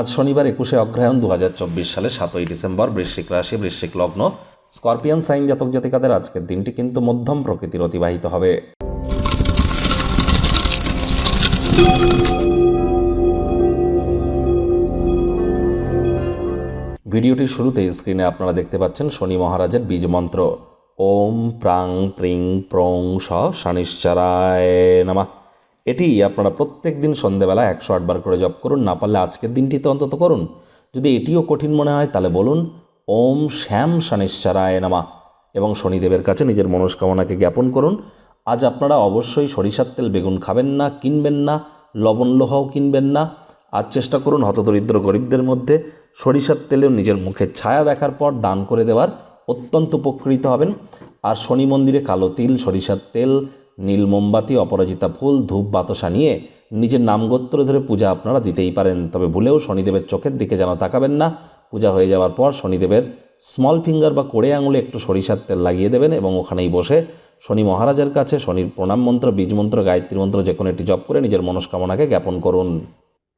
আজ শনিবার একুশে অগ্রহায়ণ দু হাজার চব্বিশ সালে সাতই ডিসেম্বর বৃশ্চিক রাশি, বৃশ্চিক লগ্ন। স্করপিয়ান, সাইন জাতক জাতিকাদের আজকের দিনটি কিন্তু মধ্যম প্রকৃতির অতিবাহিত হবে। ভিডিওটির শুরুতে স্ক্রিনে আপনারা দেখতে পাচ্ছেন শনি মহারাজের বীজ মন্ত্র। ওম প্রাং, প্রিং, প্রং, স, শনিশ্চরায় নামা। এটি আপনারা প্রত্যেক দিন সন্ধেবেলা একশো আটবার করে জপ করুন, না পারলে আজকের দিনটিতে অন্তত করুন। যদি এটিও কঠিন মনে হয়, তাহলে বলুন, ওম শ্যাম শনিশ্চরায় নামা। এবং শনিদেবের কাছে নিজের মনস্কামনাকে জ্ঞাপন করুন। আজ আপনারা অবশ্যই সরিষার তেল বেগুন খাবেন না, কিনবেন না, লবণ লোহাও কিনবেন না। আজ চেষ্টা করুন হতদরিদ্র গরিবদের মধ্যে সরিষার তেলেও নিজের মুখের ছায়া দেখার পর দান করে দেওয়ার। অত্যন্ত উপকৃত হবেন। আর শনি মন্দিরে কালো তিল, সরিষার তেল নীল মোমবাতি, অপরাজিতা ফুল, ধূপ, বাতাসা নিয়ে নিজের নামগোত্র ধরে পূজা আপনারা দিতেই পারেন। তবে ভুলেও শনিদেবের চোখের দিকে যেন তাকাবেন না। পূজা হয়ে যাওয়ার পর শনিদেবের স্মল ফিঙ্গার বা কোড়ে আঙুলে একটু সরিষার তেল লাগিয়ে দেবেন এবং ওখানেই বসে শনি মহারাজের কাছে শনির প্রণাম মন্ত্র, বীজ মন্ত্র, গায়ত্রী মন্ত্র, যে কোনো একটি জপ করে নিজের মনস্কামনাকে জ্ঞাপন করুন।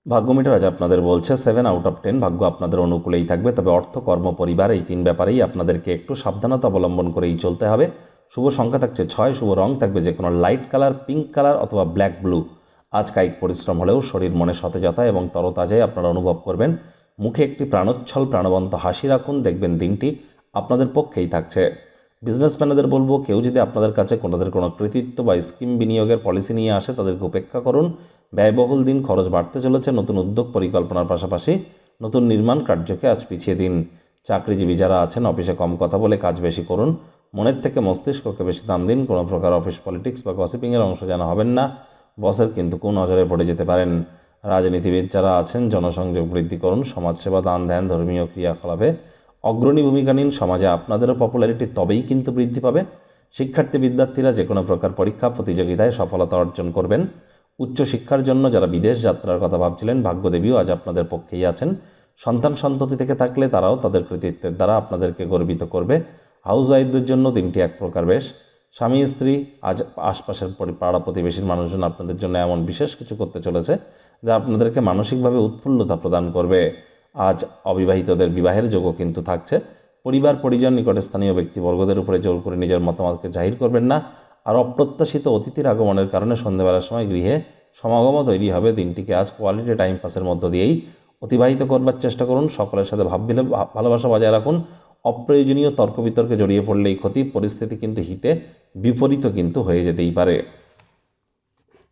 ভাগ্য মিটার আজ আপনাদের বলছে সেভেন আউট অফ টেন ভাগ্য আপনাদের অনুকূলেই থাকবে। তবে অর্থ, কর্ম, পরিবার এই তিন ব্যাপারেই আপনাদেরকে একটু সাবধানতা অবলম্বন করেই চলতে হবে। শুভ সংখ্যা থাকছে ছয়, শুভ রং থাকবে যে কোনো লাইট কালার পিঙ্ক কালার অথবা ব্ল্যাক ব্লু আজ কায়িক পরিশ্রম হলেও শরীর মনে সতেজতা এবং তরতাজাই আপনারা অনুভব করবেন। মুখে একটি প্রাণোচ্ছল, প্রাণবন্ত হাসি রাখুন, দেখবেন দিনটি আপনাদের পক্ষেই থাকছে। বিজনেসম্যানদের বলব, কেউ যদি আপনাদের কাছে কোনোদের কোনো কৃতিত্ব বা স্কিম বিনিয়োগের পলিসি নিয়ে আসে, তাদেরকে উপেক্ষা করুন। ব্যয়বহুল দিন, খরচ বাড়তে চলেছে, নতুন উদ্যোগ পরিকল্পনার পাশাপাশি নতুন নির্মাণ কার্যকে আজ পিছিয়ে দিন। চাকরিজীবী যারা আছেন অফিসে কম কথা বলে কাজ বেশি করুন। মনের থেকে মস্তিষ্ককে বেশি দাম দিন কোনো প্রকার অফিস পলিটিক্স বা গসিপিংয়ের অংশ যেন হবেন না। বসের কিন্তু কোন নজরে পড়ে যেতে পারেন। রাজনীতিবিদ যারা আছেন, জনসংযোগ বৃদ্ধি করুন, সমাজসেবা দান ধ্যান, ধর্মীয় ক্রিয়াকলাপে অগ্রণী ভূমিকা নিন। সমাজে আপনাদেরও পপুলারিটি তবেই কিন্তু বৃদ্ধি পাবে। শিক্ষার্থী বিদ্যার্থীরা যে কোনো প্রকার পরীক্ষা, প্রতিযোগিতায় সফলতা অর্জন করবেন। উচ্চশিক্ষার জন্য যারা বিদেশ যাত্রার কথা ভাবছিলেন, ভাগ্যদেবীও আজ আপনাদের পক্ষেই আছেন। সন্তান সন্ততি থেকে থাকলে তারাও তাদের কৃতিত্বের দ্বারা আপনাদেরকে গর্বিত করবে। হাউস ওয়াইফদের জন্য দিনটি এক প্রকার বেশ। স্বামী, স্ত্রী, আজ আশপাশের পাড়া প্রতিবেশীর মানুষজন আপনাদের জন্য এমন বিশেষ কিছু করতে চলেছে যা আপনাদেরকে মানসিকভাবে উৎফুল্লতা প্রদান করবে। আজ অবিবাহিতদের বিবাহের যোগও কিন্তু থাকছে। পরিবার, পরিজন, নিকটে স্থানীয় ব্যক্তিবর্গদের উপরে জোর করে নিজের মতামতকে জাহির করবেন না আর অপ্রত্যাশিত অতিথির আগমনের কারণে সন্ধ্যাবেলার সময় গৃহে সমাগম তৈরি হবে। দিনটিকে আজ কোয়ালিটি টাইম পাসের মধ্য দিয়েই অতিবাহিত করবার চেষ্টা করুন। সকলের সাথে ভাববিলে, ভা- ভালোবাসা বজায় রাখুন। অপ্রয়োজনীয় তর্ক বিতর্কে জড়িয়ে পড়লে এই ক্ষতি, পরিস্থিতি কিন্তু হিতে বিপরীত কিন্তু হয়ে যেতেই পারে।